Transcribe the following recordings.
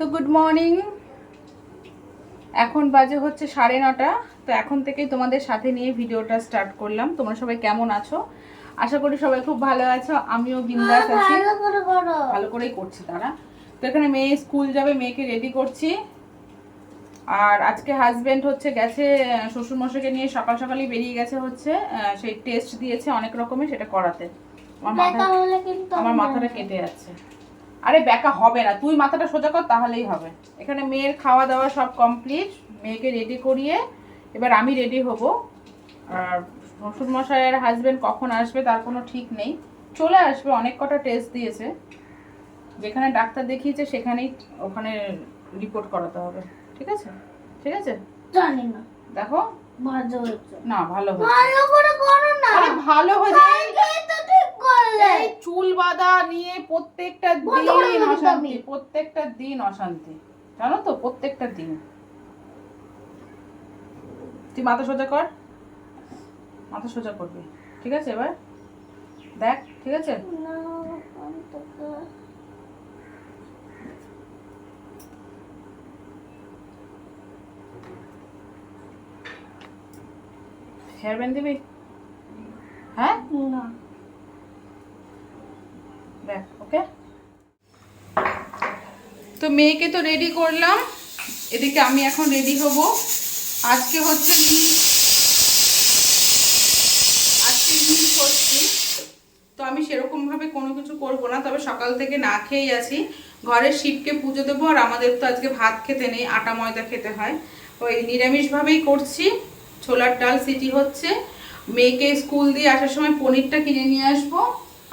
তো good morning এখন বাজে হচ্ছে সাড়ে নটা তো এখন থেকেই তোমাদের সাথে নিয়ে ভিডিওটা স্টার্ট করলাম। তোমরা সবাই কেমন আছো? আশা করি সবাই খুব ভালো আছো। আমিও বিন্দাস আছি। ভালো করে করো। ভালো করেই করছি তারা। তো এখানে মেয়ে স্কুল যাবে মেয়েকে রেডি করছি। আর আজকে হাজবেন্ড হচ্ছে গেছে শ্বশুরমশাইকে নিয়ে সকাল সকালই বেরিয়ে গেছে হচ্ছে সেই টেস্ট দিয়েছে অনেক রকমের সেটা করাতে। আমার মাথা আমার মাথাটা কেটে যাচ্ছে। আরে ব্যাকা হবে না। তুই মাথাটা সোজা কর তাহলেই হবে। এখানে মেয়ের খাওয়া দাওয়া সব কমপ্লিট মেয়েকে রেডি করিয়ে এবার আমি রেডি হব। আর শ্বশুরমশাইয়ের হাজবেন্ড কখন আসবে তার কোনো ঠিক নেই। চলে আসবে অনেক কটা টেস্ট দিয়েছে। যেখানে ডাক্তার দেখিয়েছে সেখানেই ওখানে রিপোর্ট করাতে হবে। ঠিক আছে? ঠিক আছে? জানি না। দেখো। ভালো না ভালো হয়েছে। ভালো করে করো না। আরে ভালো হয়েছে। করলে? চুল বাঁধা নিয়ে প্রত্যেকটা দিন অশান্তি প্রত্যেকটা দিন অশান্তি। জানো তো প্রত্যেকটা দিন। তুই মাথা সোজা কর। মাথা সোজা করবি। ঠিক আছে এবার? দেখ ঠিক আছে? হেয়ার ব্যান্ড দিবি? হ্যাঁ? না। ওকে? তো মেয়েকে তো রেডি করলাম। এদিকে আমি এখন রেডি হব। আজকে হচ্ছে আজকে মিস করছি? তো আমি সেরকমভাবে কোনো কিছু করব না, তবে সকাল থেকে না খেয়েই আছি। ঘরের শিবকে পুজো দেবো, আর আমাদের তো আজকে ভাত খেতে নেই, আটা ময়দা খেতে হয়। ওই নিরামিষভাবেই করছি। ছোলার ডাল সিটি হচ্ছে। মেয়েকে স্কুল দিয়ে আসার সময় পনিরটা কিনে নিয়ে আসব।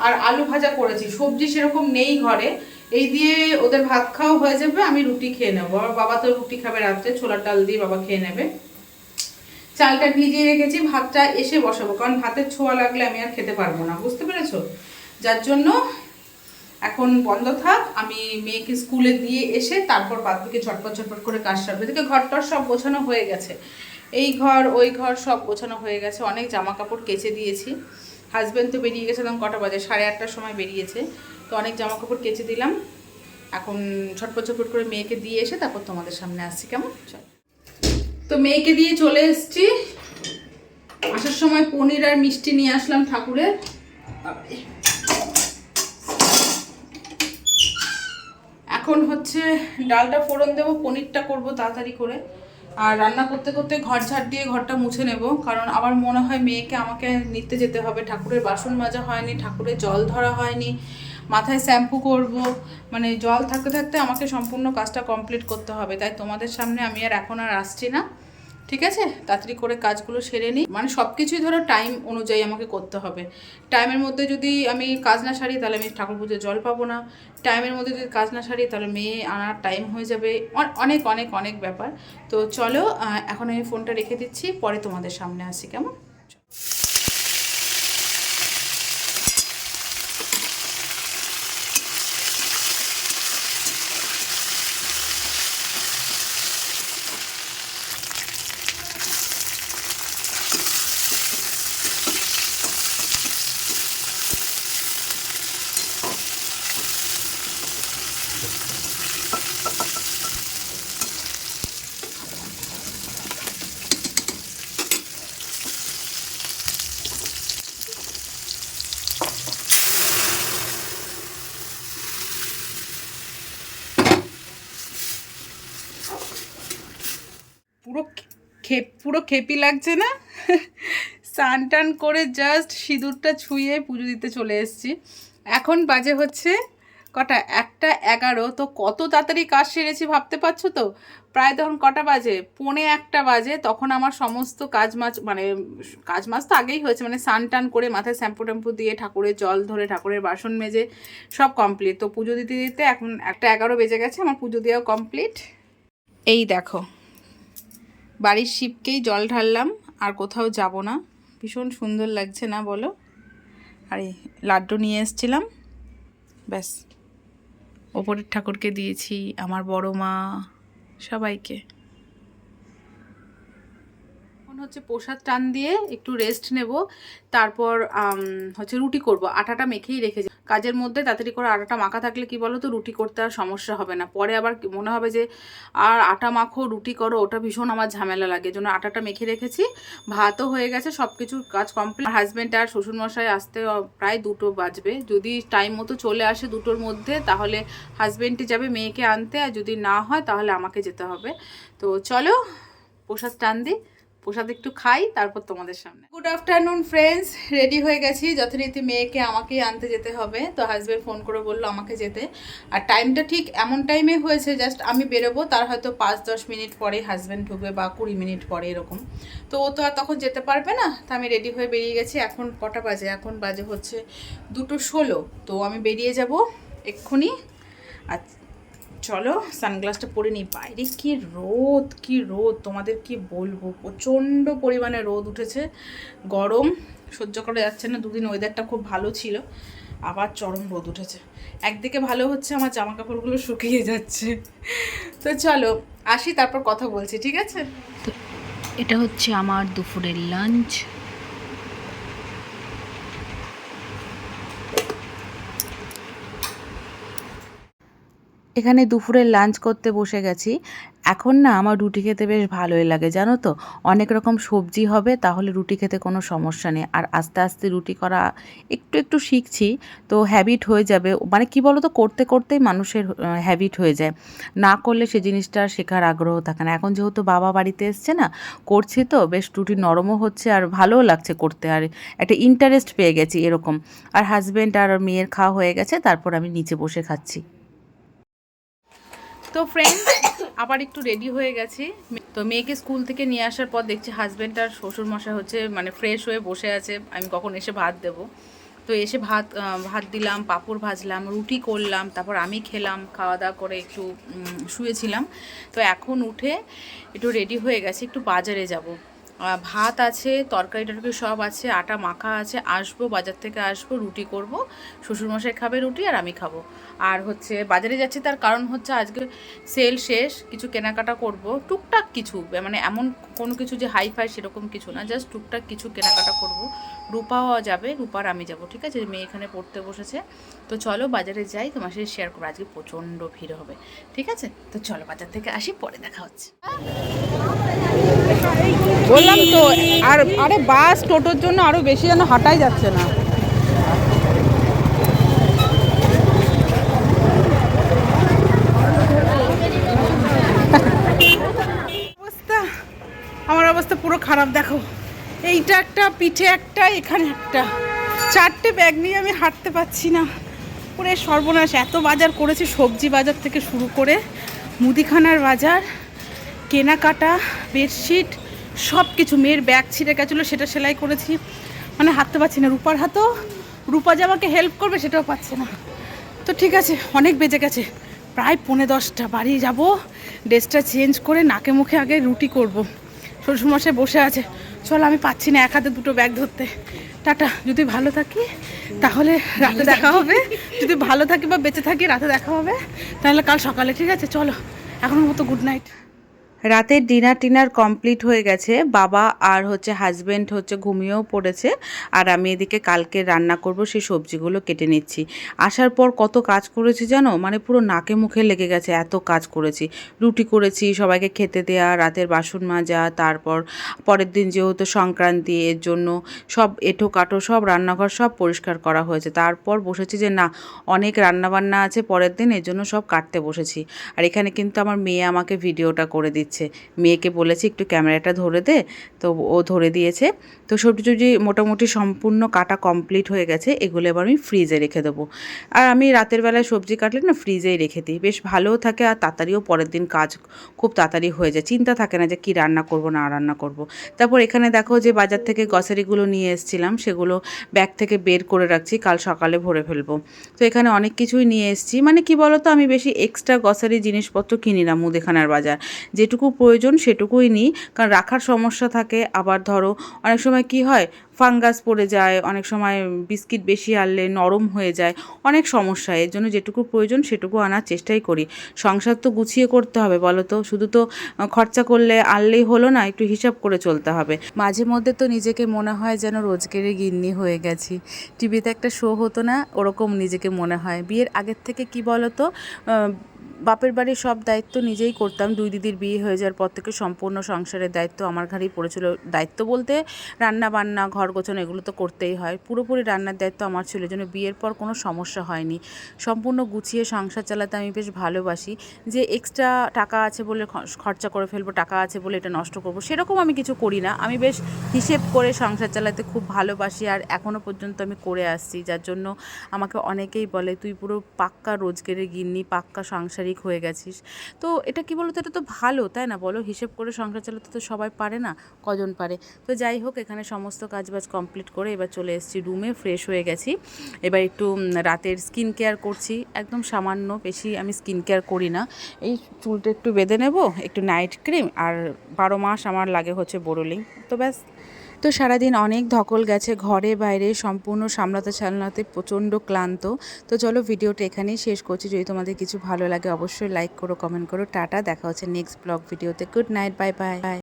আর আলু ভাজা করেছি। সবজি সেরকম নেই ঘরে। এই দিয়ে ওদের ভাত খাওয়া হয়ে যাবে, আমি রুটি খেয়ে নেব। আর বাবা তো রুটি খাবে রাত্রে, ছোলার ডাল দিয়ে বাবা খেয়ে নেবে। চালটা ভিজিয়ে রেখেছি, ভাতটা এসে বসাবো, কারণ ভাতের ছোঁয়া লাগলে আমি আর খেতে পারব না, বুঝতে পেরেছ? যার জন্য এখন বন্ধ থাক, আমি মেয়েকে স্কুলে দিয়ে এসে তারপর বাদ বাকি ঝটপট ঝটপট করে কাজ সারবে। এদিকে ঘরটর সব গোছানো হয়ে গেছে। এই ঘর, ওই ঘর সব গোছানো হয়ে গেছে, অনেক জামা কাপড় কেচে দিয়েছি। হাজব্যান্ড তো বেরিয়ে গেছে তখন কটা বাজে? সাড়ে আটটার সময় বেরিয়েছে। তো অনেক জামা কাপড় কেচে দিলাম। এখন ছটপট ছটপট করে মেয়েকে দিয়ে এসে তারপর তোমাদের সামনে আসছি। কেমন? চল। তো মেয়েকে দিয়ে চলে এসেছি। আসার সময় পনির আর মিষ্টি নিয়ে আসলাম ঠাকুরের। এখন হচ্ছে ডালটা ফোড়ন দেবো, পনিরটা করব তাড়াতাড়ি করে। আর রান্না করতে করতে ঘর ঝাড় দিয়ে ঘরটা মুছে নেব, কারণ আমার মনে হয় মেয়েকে আমাকে নিতে যেতে হবে। ঠাকুরের বাসন মাজা হয়নি, ঠাকুরের জল ধরা হয়নি, মাথায় শ্যাম্পু করব। মানে জল থাকতে থাকতে আমাকে সম্পূর্ণ কাজটা কমপ্লিট করতে হবে। তাই তোমাদের সামনে আমি আর এখন আর আসছি না। ঠিক আছে? তাড়াতাড়ি করে কাজগুলো সেরে নিই। মানে সব কিছুই ধরো টাইম অনুযায়ী আমাকে করতে হবে। টাইমের মধ্যে যদি আমি কাজ না সারি, তাহলে আমি ঠাকুর পুজোর জল পাবো না। টাইমের মধ্যে যদি কাজ না সারি, তাহলে মেয়ে আনার টাইম হয়ে যাবে। অনেক অনেক অনেক ব্যাপার। তো চলো এখন আমি ফোনটা রেখে দিচ্ছি, পরে তোমাদের সামনে আসি, কেমন পুরো খে পুরো খেপি লাগছে না? স্নান টান করে জাস্ট সিঁদুরটা ছুঁয়ে পুজো দিতে চলে এসেছি। এখন বাজে হচ্ছে কটা? একটা এগারো। তো কত তাড়াতাড়ি কাজ সেরেছি ভাবতে পারছ তো? প্রায় তখন কটা বাজে? পৌনে একটা বাজে। তখন আমার সমস্ত কাজ মাছ মানে কাজ মাছ তো আগেই হয়েছে মানে স্নান টান করে মাথায় শ্যাম্পু ট্যাম্পু দিয়ে ঠাকুরের জল ধরে ঠাকুরের বাসন মেজে সব কমপ্লিট তো পুজো দিতে দিতে এখন একটা এগারো বেজে গেছে। আমার পুজো দেওয়া কমপ্লিট এই দেখো। বাড়ির শিবকেই জল ঢাললাম, আর কোথাও যাব না। ভীষণ সুন্দর লাগছে না বলো? আর এই লাড্ডু নিয়ে এসেছিলাম। ব্যাস। ওপরের ঠাকুরকে দিয়েছি, আমার বড় মা, সবাইকে। এখন হচ্ছে প্রসাদ টান দিয়ে একটু রেস্ট নেব। তারপর হচ্ছে রুটি করব। আটাটা মেখেই রেখেছি কাজের মধ্যে তাড়াতাড়ি করে আটাটা মাখা থাকলে কি বলো তো রুটি করতে আর সমস্যা হবে না। পরে আবার মনে হবে যে, আর আটা মাখো, রুটি করো, ওটা ভীষণ আমার ঝামেলা লাগে। জন্য আটাটা মেখে রেখেছি। ভাতও হয়ে গেছে সব কিছু কাজ কমপ্লিট হাজব্যান্ড আর শ্বশুরমশাই আসতে প্রায় দুটো বাজবে। যদি টাইম মতো চলে আসে দুটোর মধ্যে, তাহলে হাজব্যান্ডে যাবে মেয়েকে আনতে। আর যদি না হয়, তাহলে আমাকে যেতে হবে। তো চলো, প্রসাদ টান দিই প্রসাদ একটু খাই, তারপর তোমাদের সামনে। গুড আফটারনুন ফ্রেন্ডস রেডি হয়ে গেছি। যথারীতি মেয়েকে আমাকেই আনতে যেতে হবে। তো হাজব্যান্ড ফোন করে বলল আমাকে যেতে। আর টাইমটা ঠিক এমন টাইমে হয়েছে জাস্ট আমি বেরোবো, তার হয়তো পাঁচ, দশ মিনিট পরে হাজব্যান্ড ঢুকবে বা কুড়ি মিনিট পরে এরকম। তো ও তো আর তখন যেতে পারবে না। তো আমি রেডি হয়ে বেরিয়ে গেছি। এখন কটা বাজে? এখন বাজে হচ্ছে দুটো ষোলো। তো আমি বেরিয়ে যাব এক্ষুনি। আর চলো সানগ্লাসটা পরে নিই। বাইরে কি রোদ কি রোদ, তোমাদের কি বলব? প্রচণ্ড পরিমাণে রোদ উঠেছে, গরম, সহ্য করা যাচ্ছে না, দুদিন ওয়েদারটা খুব ভালো ছিল, আবার চরম রোদ উঠেছে। একদিকে ভালো হচ্ছে, আমার জামা কাপড়গুলো শুকিয়ে যাচ্ছে। তো চলো, আসি, তারপর কথা বলছি, ঠিক আছে? এটা হচ্ছে আমার দুপুরের লাঞ্চ এখানে দুপুরের লাঞ্চ করতে বসে গেছি। এখন না আমার রুটি খেতে বেশ ভালোই লাগে, জানো তো? অনেক রকম সবজি হবে, তাহলে রুটি খেতে কোনো সমস্যা নেই। আর আস্তে আস্তে রুটি করা একটু একটু শিখছি, তো হ্যাবিট হয়ে যাবে। মানে কি বলো তো করতে করতেই মানুষের হ্যাবিট হয়ে যায়। না করলে সে জিনিসটা শেখার আগ্রহ থাকে না। এখন যেহেতু বাবা বাড়িতে এসছে না, করছি তো, বেশ রুটি নরমও হচ্ছে আর ভালোও লাগছে করতে। আর একটা ইন্টারেস্ট পেয়ে গেছি এরকম। আর হাজব্যান্ড আর মেয়ের খাওয়া হয়ে গেছে, তারপর আমি নিচে বসে খাচ্ছি। তো ফ্রেন্ড আবার একটু রেডি হয়ে গেছি। তো মেয়েকে স্কুল থেকে নিয়ে আসার পর দেখছি হাজব্যান্ড আর শ্বশুর মশাই হচ্ছে মানে ফ্রেশ হয়ে বসে আছে। আমি কখন এসে ভাত দেবো? তো এসে ভাত ভাত দিলাম, পাঁপড় ভাজলাম, রুটি করলাম, তারপর আমি খেলাম খাওয়া দাওয়া করে একটু শুয়েছিলাম। তো এখন উঠে একটু রেডি হয়ে গেছে, একটু বাজারে যাব। ভাত আছে, তরকারি টরকারি সব আছে, আটা মাখা আছে, আসব, বাজার থেকে আসব, রুটি করব, শ্বশুরমশাই খাবে রুটি আর আমি খাব। আর হচ্ছে বাজারে যাচ্ছি তার কারণ হচ্ছে আজকে সেল শেষ, কিছু কেনাকাটা করব। টুকটাক কিছু মানে এমন কোনো কিছু যে হাই ফাই সেরকম কিছু না জাস্ট টুকটাক কিছু কেনাকাটা করব। রূপাও যাবে, রূপার আমি যাব, ঠিক আছে? মেয়ে এখানে পড়তে বসেছে। তো চলো বাজারে যাই, তোমার সাথে শেয়ার করব। আজকে প্রচণ্ড ভিড় হবে, ঠিক আছে? তো চলো বাজার থেকে আসি, পরে দেখা হচ্ছে। বললাম তো, আর, আরে বাস, টোটোর জন্য আরও বেশি যেন হাঁটাই যাচ্ছে না অবস্থা আমার অবস্থা পুরো খারাপ দেখো এইটা একটা, পিঠে একটা, এখানে একটা। চারটে ব্যাগ নিয়ে আমি হাঁটতে পারছি না। পুরো সর্বনাশ, এত বাজার করেছি সবজি বাজার থেকে শুরু করে মুদিখানার বাজার, কেনাকাটা, বেডশিট সব কিছু মেয়ের ব্যাগ ছিঁড়ে গেছিল, সেটা সেলাই করেছি। মানে হাঁটতে পারছি না। রূপার হাতও, রূপা যে আমাকে হেল্প করবে সেটাও পাচ্ছে না। তো ঠিক আছে, অনেক বেজে গেছে। প্রায় পৌনে দশটা। বাড়ি যাব, ড্রেসটা চেঞ্জ করে নাকে মুখে আগে রুটি করব। শ্বশুরমশাই বসে আছে। চল, আমি পাচ্ছি না, এক হাতে দুটো ব্যাগ ধরতে। টাটা, যদি ভালো থাকি, তাহলে রাতে দেখা হবে। যদি ভালো থাকি বা বেঁচে থাকি, রাতে দেখা হবে। তাহলে কাল সকালে, ঠিক আছে? চলো এখন মতো গুড নাইট রাতের ডিনার টিনার কমপ্লিট হয়ে গেছে। বাবা আর হচ্ছে হাজব্যান্ড হচ্ছে ঘুমিয়েও পড়েছে। আর আমি এদিকে কালকে রান্না করব, সেই সবজিগুলো কেটে নিচ্ছি। আসার পর কত কাজ করেছি জানো? মানে পুরো নাকে মুখে লেগে গেছে এত কাজ করেছি। রুটি করেছি, সবাইকে খেতে দেওয়া রাতের বাসন মাজা, তারপর পরের দিন যেহেতু সংক্রান্তি, এর জন্য সব এঁটো কাটো সব রান্নাঘর সব পরিষ্কার করা হয়েছে। তারপর বসেছি যে না, অনেক রান্নাবান্না আছে পরের দিন, এর জন্য সব কাটতে বসেছি। আর এখানে কিন্তু আমার মেয়ে আমাকে ভিডিওটা করে দিচ্ছে। মেয়েকে বলেছি, একটু ক্যামেরাটা ধরে দে। তো ও ধরে দিয়েছে। তো সবজি টবজি মোটামুটি সম্পূর্ণ কাটা কমপ্লিট হয়ে গেছে। এগুলো এবার আমি ফ্রিজে রেখে দেবো। আর আমি রাতের বেলায় সবজি কাটলে না ফ্রিজেই রেখে দিই। বেশ ভালোও থাকে আর তাড়াতাড়িও পরের দিন কাজ খুব তাড়াতাড়ি হয়ে যায়। চিন্তা থাকে না যে কি রান্না করব, না রান্না করব। তারপর এখানে দেখো যে বাজার থেকে গ্রসারিগুলো নিয়ে এসেছিলাম, সেগুলো ব্যাগ থেকে বের করে রাখছি। কাল সকালে ভরে ফেলব। তো এখানে অনেক কিছুই নিয়ে এসেছি। মানে কি বলতো, আমি বেশি এক্সট্রা গ্রসারি জিনিসপত্র কিনি না মুদিখানার বাজার। যেটুকু যেটুকু প্রয়োজন সেটুকুই নিই। কারণ রাখার সমস্যা থাকে, আবার ধরো অনেক সময় কি হয়, ফাঙ্গাস পড়ে যায়, অনেক সময় বিস্কিট বেশি আনলে নরম হয়ে যায়, অনেক সমস্যা। এর জন্য যেটুকু প্রয়োজন সেটুকু আনার চেষ্টাই করি। সংসার তো গুছিয়ে করতে হবে বলো তো শুধু তো খরচা করলে আনলেই হলো না, একটু হিসাব করে চলতে হবে। মাঝে মধ্যে তো নিজেকে মনে হয় যেন রোজগারে গিন্নি হয়ে গেছি। টিভিতে একটা শো হতো না, ওরকম নিজেকে মনে হয়। বিয়ের আগের থেকে কি বলো তো বাপের বাড়ির সব দায়িত্ব নিজেই করতাম। দুই দিদির বিয়ে হয়ে যাওয়ার পর থেকে সম্পূর্ণ সংসারের দায়িত্ব আমার ঘাড়েই পড়েছিল। দায়িত্ব বলতে রান্না বান্না ঘর গোছানো এগুলো তো করতেই হয়। পুরোপুরি রান্নার দায়িত্ব আমার ছিল জন্য বিয়ের পর কোনো সমস্যা হয়নি। সম্পূর্ণ গুছিয়ে সংসার চালাতে আমি বেশ ভালোবাসি। যে এক্সট্রা টাকা আছে বলে খরচা করে ফেলব, টাকা আছে বলে এটা নষ্ট করব, সেরকম আমি কিছু করি না। আমি বেশ হিসেব করে সংসার চালাতে খুব ভালোবাসি আর এখনও পর্যন্ত আমি করে আসছি। যার জন্য আমাকে অনেকেই বলে, তুই পুরো পাক্কা রোজগারের গিন্নি, পাক্কা সাংসারিক হয়ে গেছিস। তো এটা কি বলতো? এটা তো ভালো, তাই না? বলো, হিসেব করে সংসার চালাতে তো সবাই পারে না, কজন পারে? তো যাই হোক, এখানে সমস্ত কাজবাজ কমপ্লিট করে এবার চলে এসেছি রুমে ফ্রেশ হয়ে গেছি। এবার একটু রাতের স্কিন কেয়ার করছি। একদম সামান্য, বেশি আমি স্কিন কেয়ার করি না। এই চুলটা একটু বেঁধে নেব, একটু নাইট ক্রিম আর বারো মাস আমার লাগে হচ্ছে বোরোলিং তো ব্যাস। তো সারাদিন অনেক ধকল গেছে, ঘরে, বাইরে, সম্পূর্ণ সামলাতে সামলাতে প্রচণ্ড ক্লান্ত। তো চলো ভিডিওটা এখানেই শেষ করছি। যদি তোমাদের কিছু ভালো লাগে অবশ্যই লাইক করো কমেন্ট করো। টাটা, দেখা হচ্ছে নেক্সট ব্লগ ভিডিওতে। Good night bye bye bye